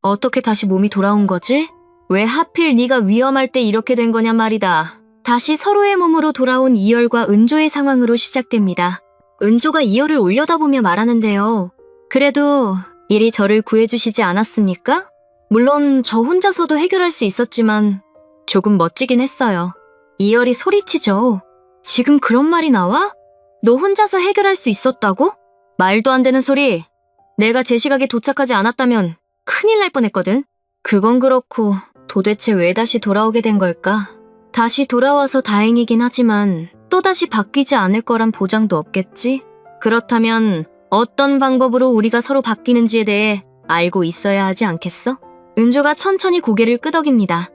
어떻게 다시 몸이 돌아온 거지? 왜 하필 네가 위험할 때 이렇게 된 거냐 말이다. 다시 서로의 몸으로 돌아온 이열과 은조의 상황으로 시작됩니다. 은조가 이열을 올려다보며 말하는데요. 그래도 일이 저를 구해주시지 않았습니까? 물론 저 혼자서도 해결할 수 있었지만 조금 멋지긴 했어요. 이열이 소리치죠. 지금 그런 말이 나와? 너 혼자서 해결할 수 있었다고? 말도 안 되는 소리. 내가 제 시각에 도착하지 않았다면 큰일 날 뻔했거든. 그건 그렇고 도대체 왜 다시 돌아오게 된 걸까? 다시 돌아와서 다행이긴 하지만 또다시 바뀌지 않을 거란 보장도 없겠지? 그렇다면 어떤 방법으로 우리가 서로 바뀌는지에 대해 알고 있어야 하지 않겠어? 은조가 천천히 고개를 끄덕입니다.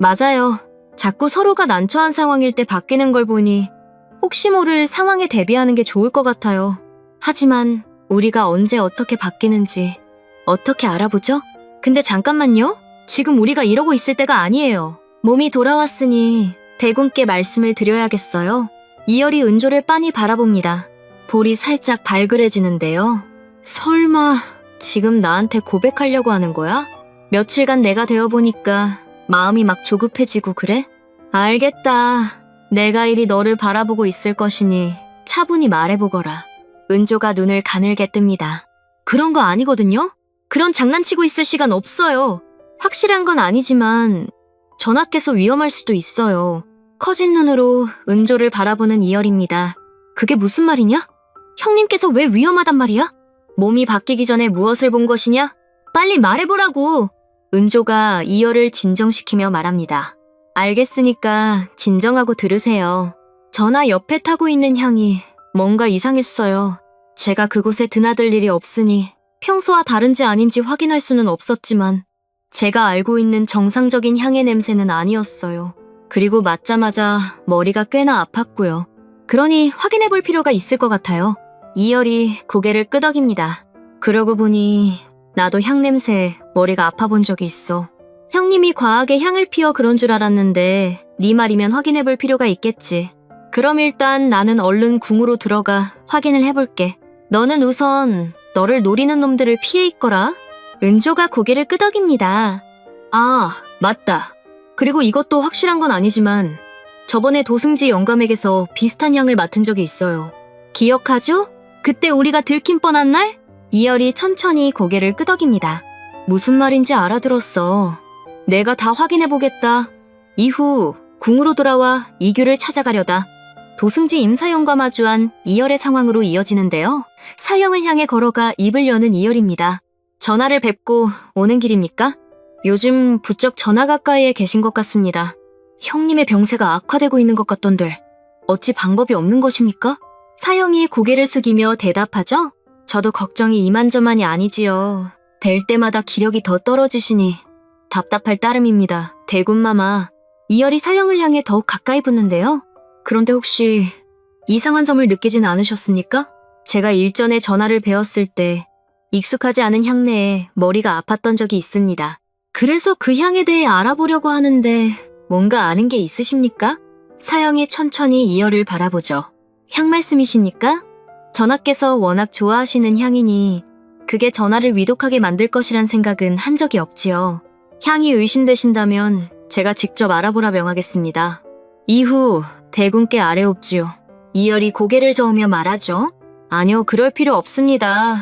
맞아요. 자꾸 서로가 난처한 상황일 때 바뀌는 걸 보니 혹시 모를 상황에 대비하는 게 좋을 것 같아요. 하지만 우리가 언제 어떻게 바뀌는지 어떻게 알아보죠? 근데 잠깐만요. 지금 우리가 이러고 있을 때가 아니에요. 몸이 돌아왔으니 대군께 말씀을 드려야겠어요. 이열이 은조를 빤히 바라봅니다. 볼이 살짝 발그레지는데요. 설마 지금 나한테 고백하려고 하는 거야? 며칠간 내가 되어보니까 마음이 막 조급해지고 그래? 알겠다. 내가 이리 너를 바라보고 있을 것이니 차분히 말해보거라. 은조가 눈을 가늘게 뜹니다. 그런 거 아니거든요? 그런 장난치고 있을 시간 없어요. 확실한 건 아니지만 전하께서 위험할 수도 있어요. 커진 눈으로 은조를 바라보는 이열입니다. 그게 무슨 말이냐? 형님께서 왜 위험하단 말이야? 몸이 바뀌기 전에 무엇을 본 것이냐? 빨리 말해보라고! 은조가 이열을 진정시키며 말합니다. 알겠으니까 진정하고 들으세요. 전화 옆에 타고 있는 향이 뭔가 이상했어요. 제가 그곳에 드나들 일이 없으니 평소와 다른지 아닌지 확인할 수는 없었지만 제가 알고 있는 정상적인 향의 냄새는 아니었어요. 그리고 맞자마자 머리가 꽤나 아팠고요. 그러니 확인해 볼 필요가 있을 것 같아요. 이열이 고개를 끄덕입니다. 그러고 보니 나도 향 냄새에 머리가 아파 본 적이 있어. 형님이 과하게 향을 피워 그런 줄 알았는데 네 말이면 확인해 볼 필요가 있겠지. 그럼 일단 나는 얼른 궁으로 들어가 확인을 해볼게. 너는 우선 너를 노리는 놈들을 피해 있거라. 은조가 고개를 끄덕입니다. 아, 맞다. 그리고 이것도 확실한 건 아니지만 저번에 도승지 영감에게서 비슷한 향을 맡은 적이 있어요. 기억하죠? 그때 우리가 들킨 뻔한 날? 이열이 천천히 고개를 끄덕입니다. 무슨 말인지 알아들었어. 내가 다 확인해보겠다. 이후 궁으로 돌아와 이규를 찾아가려다. 도승지 임사영과 마주한 이열의 상황으로 이어지는데요. 사형을 향해 걸어가 입을 여는 이열입니다. 전화를 뵙고 오는 길입니까? 요즘 부쩍 전화 가까이에 계신 것 같습니다. 형님의 병세가 악화되고 있는 것 같던데 어찌 방법이 없는 것입니까? 사형이 고개를 숙이며 대답하죠? 저도 걱정이 이만저만이 아니지요. 뵐 때마다 기력이 더 떨어지시니 답답할 따름입니다. 대군마마. 이열이 사형을 향해 더욱 가까이 붙는데요. 그런데 혹시 이상한 점을 느끼진 않으셨습니까? 제가 일전에 전화를 배웠을 때 익숙하지 않은 향내에 머리가 아팠던 적이 있습니다. 그래서 그 향에 대해 알아보려고 하는데 뭔가 아는 게 있으십니까? 사형이 천천히 이열을 바라보죠. 향 말씀이십니까? 전하께서 워낙 좋아하시는 향이니 그게 전하를 위독하게 만들 것이란 생각은 한 적이 없지요. 향이 의심되신다면 제가 직접 알아보라 명하겠습니다. 이후 대군께 아래옵지요. 이열이 고개를 저으며 말하죠. 아니요, 그럴 필요 없습니다.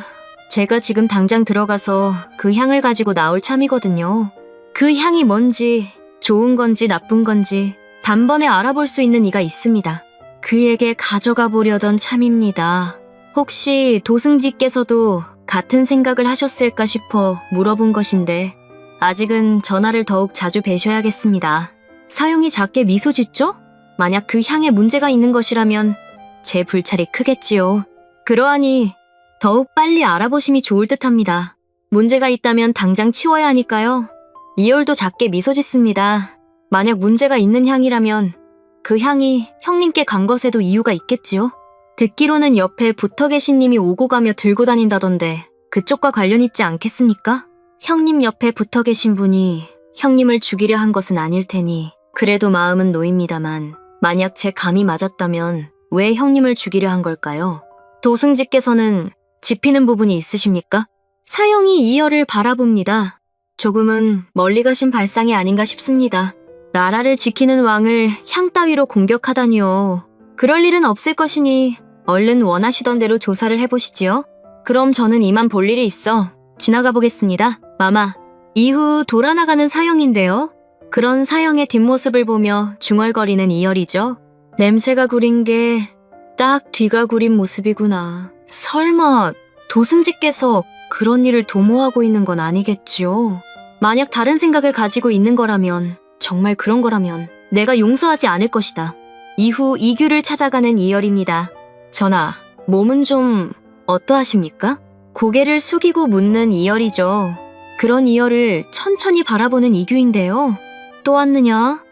제가 지금 당장 들어가서 그 향을 가지고 나올 참이거든요. 그 향이 뭔지, 좋은 건지 나쁜 건지 단번에 알아볼 수 있는 이가 있습니다. 그에게 가져가 보려던 참입니다. 혹시 도승지께서도 같은 생각을 하셨을까 싶어 물어본 것인데 아직은 전화를 더욱 자주 뵈셔야겠습니다. 사용이 작게 미소 짓죠? 만약 그 향에 문제가 있는 것이라면 제 불찰이 크겠지요. 그러하니 더욱 빨리 알아보심이 좋을 듯 합니다. 문제가 있다면 당장 치워야 하니까요. 이열도 작게 미소 짓습니다. 만약 문제가 있는 향이라면 그 향이 형님께 간 것에도 이유가 있겠지요. 듣기로는 옆에 붙어 계신 님이 오고 가며 들고 다닌다던데 그쪽과 관련 있지 않겠습니까? 형님 옆에 붙어 계신 분이 형님을 죽이려 한 것은 아닐 테니 그래도 마음은 놓입니다만 만약 제 감이 맞았다면 왜 형님을 죽이려 한 걸까요? 도승지께서는 짚히는 부분이 있으십니까? 사형이 이열을 바라봅니다. 조금은 멀리 가신 발상이 아닌가 싶습니다. 나라를 지키는 왕을 향 따위로 공격하다니요. 그럴 일은 없을 것이니 얼른 원하시던 대로 조사를 해보시지요. 그럼 저는 이만 볼 일이 있어 지나가 보겠습니다. 마마, 이후 돌아나가는 사형인데요. 그런 사형의 뒷모습을 보며 중얼거리는 이열이죠. 냄새가 구린 게 딱 뒤가 구린 모습이구나. 설마 도승지께서 그런 일을 도모하고 있는 건 아니겠지요? 만약 다른 생각을 가지고 있는 거라면, 정말 그런 거라면 내가 용서하지 않을 것이다. 이후 이규를 찾아가는 이열입니다. 전하, 몸은 좀 어떠하십니까? 고개를 숙이고 묻는 이열이죠. 그런 이열을 천천히 바라보는 이규인데요. 또 왔느냐?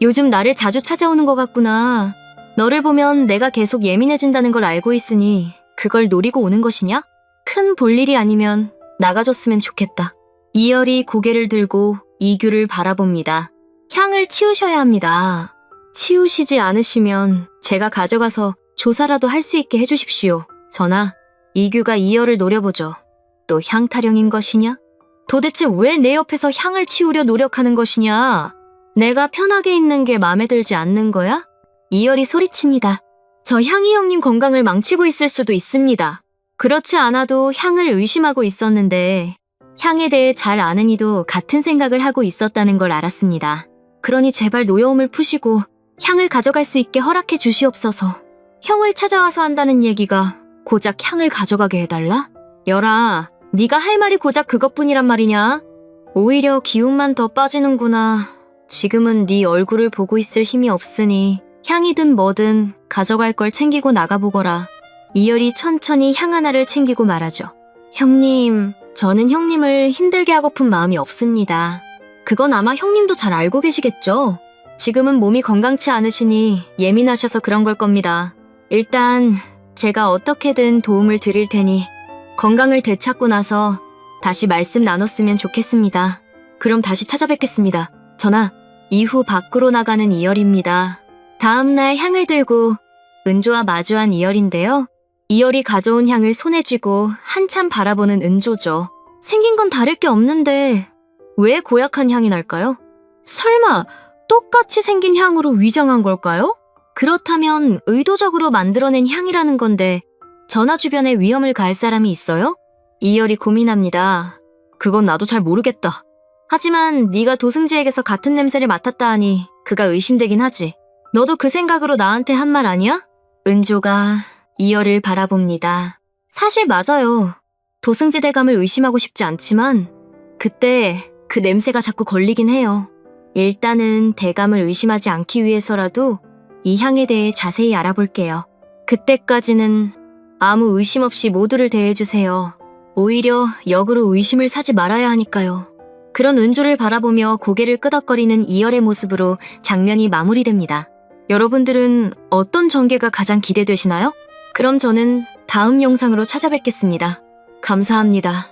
요즘 나를 자주 찾아오는 것 같구나. 너를 보면 내가 계속 예민해진다는 걸 알고 있으니 그걸 노리고 오는 것이냐? 큰 볼일이 아니면 나가줬으면 좋겠다. 이열이 고개를 들고 이규를 바라봅니다. 향을 치우셔야 합니다. 치우시지 않으시면 제가 가져가서 조사라도 할 수 있게 해주십시오. 전하, 이규가 이열을 노려보죠. 또 향 타령인 것이냐? 도대체 왜 내 옆에서 향을 치우려 노력하는 것이냐? 내가 편하게 있는 게 마음에 들지 않는 거야? 이열이 소리칩니다. 저 향이 형님 건강을 망치고 있을 수도 있습니다. 그렇지 않아도 향을 의심하고 있었는데 향에 대해 잘 아는 이도 같은 생각을 하고 있었다는 걸 알았습니다. 그러니 제발 노여움을 푸시고 향을 가져갈 수 있게 허락해 주시옵소서. 형을 찾아와서 한다는 얘기가 고작 향을 가져가게 해달라? 열아, 네가 할 말이 고작 그것뿐이란 말이냐? 오히려 기운만 더 빠지는구나. 지금은 네 얼굴을 보고 있을 힘이 없으니 향이든 뭐든 가져갈 걸 챙기고 나가보거라. 이열이 천천히 향 하나를 챙기고 말하죠. 형님, 저는 형님을 힘들게 하고픈 마음이 없습니다. 그건 아마 형님도 잘 알고 계시겠죠? 지금은 몸이 건강치 않으시니 예민하셔서 그런 걸 겁니다. 일단 제가 어떻게든 도움을 드릴 테니 건강을 되찾고 나서 다시 말씀 나눴으면 좋겠습니다. 그럼 다시 찾아뵙겠습니다. 전하, 이후 밖으로 나가는 이열입니다. 다음날 향을 들고 은조와 마주한 이열인데요. 이열이 가져온 향을 손에 쥐고 한참 바라보는 은조죠. 생긴 건 다를 게 없는데 왜 고약한 향이 날까요? 설마 똑같이 생긴 향으로 위장한 걸까요? 그렇다면 의도적으로 만들어낸 향이라는 건데 전화 주변에 위험을 가할 사람이 있어요? 이열이 고민합니다. 그건 나도 잘 모르겠다. 하지만 네가 도승지에게서 같은 냄새를 맡았다 하니 그가 의심되긴 하지. 너도 그 생각으로 나한테 한 말 아니야? 은조가 이열을 바라봅니다. 사실 맞아요. 도승지 대감을 의심하고 싶지 않지만 그때 그 냄새가 자꾸 걸리긴 해요. 일단은 대감을 의심하지 않기 위해서라도 이 향에 대해 자세히 알아볼게요. 그때까지는 아무 의심 없이 모두를 대해주세요. 오히려 역으로 의심을 사지 말아야 하니까요. 그런 은조를 바라보며 고개를 끄덕거리는 이열의 모습으로 장면이 마무리됩니다. 여러분들은 어떤 전개가 가장 기대되시나요? 그럼 저는 다음 영상으로 찾아뵙겠습니다. 감사합니다.